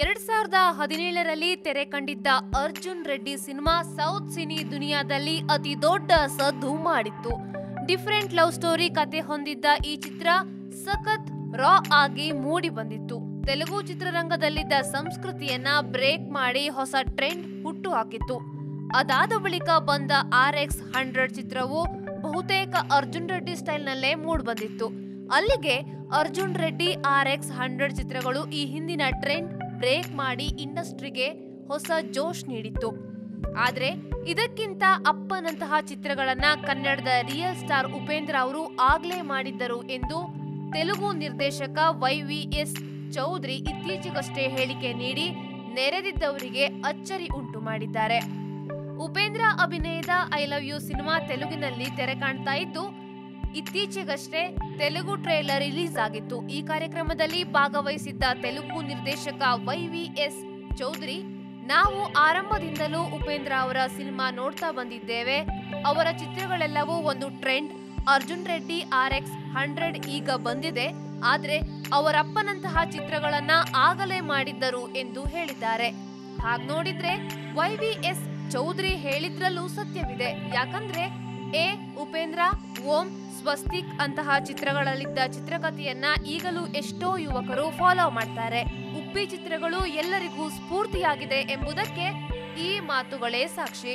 ಎರಡ್ ಸಾವಿರದ ಹದಿನೇಳರಲ್ಲಿ ತೆರೆ ಕಂಡಿದ್ದ Arjun Reddy cinema south cine ದುನಿಯಾದಲ್ಲಿ ಅತಿ ದೊಡ್ಡ ಸದ್ದು ಮಾಡಿತ್ತು. ಡಿಫರೆಂಟ್ ಲವ್ ಸ್ಟೋರಿ ಕತೆ ಹೊಂದಿದ್ದ ಈ ಚಿತ್ರ ಸಖತ್ ರಾ ಆಗಿ ಮೂಡಿ ಬಂದಿತ್ತು. ತೆಲುಗು ಚಿತ್ರರಂಗದಲ್ಲಿದ್ದ ಸಂಸ್ಕೃತಿಯನ್ನ ಬ್ರೇಕ್ ಮಾಡಿ ಹೊಸ ಟ್ರೆಂಡ್ ಹುಟ್ಟು ಹಾಕಿತ್ತು. ಅದಾದ ಬಳಿಕ ಬಂದ ಆರ್ ಎಕ್ಸ್ ಹಂಡ್ರೆಡ್ ಚಿತ್ರವು ಬಹುತೇಕ ಅರ್ಜುನ್ ರೆಡ್ಡಿ ಸ್ಟೈಲ್ನಲ್ಲೇ ಮೂಡ್ ಬಂದಿತ್ತು. ಅಲ್ಲಿಗೆ Arjun Reddy R X hundred ಚಿತ್ರಗಳು ಈ ಹಿಂದಿನ ಟ್ರೆಂಡ್ ಬ್ರೇಕ್ ಮಾಡಿ ಇಂಡಸ್ಟ್ರಿಗೆ ಹೊಸ ಜೋಶ್ ನೀಡಿತ್ತು. ಆದರೆ ಇದಕ್ಕಿಂತ ಅಪ್ಪನಂತಹ ಚಿತ್ರಗಳನ್ನ ಕನ್ನಡದ ರಿಯಲ್ ಸ್ಟಾರ್ ಉಪೇಂದ್ರ ಅವರು ಆಗ್ಲೇ ಮಾಡಿದ್ದರು ಎಂದು ತೆಲುಗು ನಿರ್ದೇಶಕ ವೈ ವಿ ಎಸ್ ಚೌಧರಿ ಇತ್ತೀಚೆಗಷ್ಟೇ ಹೇಳಿಕೆ ನೀಡಿ ನೆರೆದಿದ್ದವರಿಗೆ ಅಚ್ಚರಿ ಉಂಟು ಮಾಡಿದ್ದಾರೆ. ಉಪೇಂದ್ರ ಅಭಿನಯದ ಐ ಲವ್ ಯು ಸಿನಿಮಾ ತೆಲುಗಿನಲ್ಲಿ ತೆರೆ ಕಾಣ್ತಾ ಇದ್ದು ಇತ್ತೀಚೆಗಷ್ಟೇ ತೆಲುಗು ಟ್ರೇಲರ್ ರಿಲೀಸ್ ಆಗಿತ್ತು. ಈ ಕಾರ್ಯಕ್ರಮದಲ್ಲಿ ಭಾಗವಹಿಸಿದ್ದ ತೆಲುಗು ನಿರ್ದೇಶಕ ವೈ ವಿ ಎಸ್ ಚೌಧರಿ, ನಾವು ಆರಂಭದಿಂದಲೂ ಉಪೇಂದ್ರ ಅವರ ಸಿನಿಮಾ ನೋಡ್ತಾ ಬಂದಿದ್ದೇವೆ. ಅವರ ಚಿತ್ರಗಳೆಲ್ಲವೂ ಒಂದು trend. Arjun Reddy, R X hundred ಈಗ ಬಂದಿದೆ. ಆದ್ರೆ ಅವರಪ್ಪನಂತಹ ಚಿತ್ರಗಳನ್ನ ಆಗಲೇ ಮಾಡಿದ್ದರು ಎಂದು ಹೇಳಿದ್ದಾರೆ. ಹಾಗೆ ನೋಡಿದ್ರೆ ವೈ ವಿ ಎಸ್ ಚೌಧರಿ ಹೇಳಿದ್ರಲ್ಲೂ ಸತ್ಯವಿದೆ. ಯಾಕಂದ್ರೆ ಎ ಉಪೇಂದ್ರ, ಓಂ ಸ್ವಸ್ತಿಕ್ ಅಂತಹ ಚಿತ್ರಗಳಲ್ಲಿದ್ದ ಚಿತ್ರಕಥೆಯನ್ನ ಈಗಲೂ ಎಷ್ಟೋ ಯುವಕರು ಫಾಲೋ ಮಾಡ್ತಾರೆ. ಉಪ್ಪಿ ಚಿತ್ರಗಳು ಎಲ್ಲರಿಗೂ ಸ್ಫೂರ್ತಿಯಾಗಿದೆ ಎಂಬುದಕ್ಕೆ ಈ ಮಾತುಗಳೇ ಸಾಕ್ಷಿ.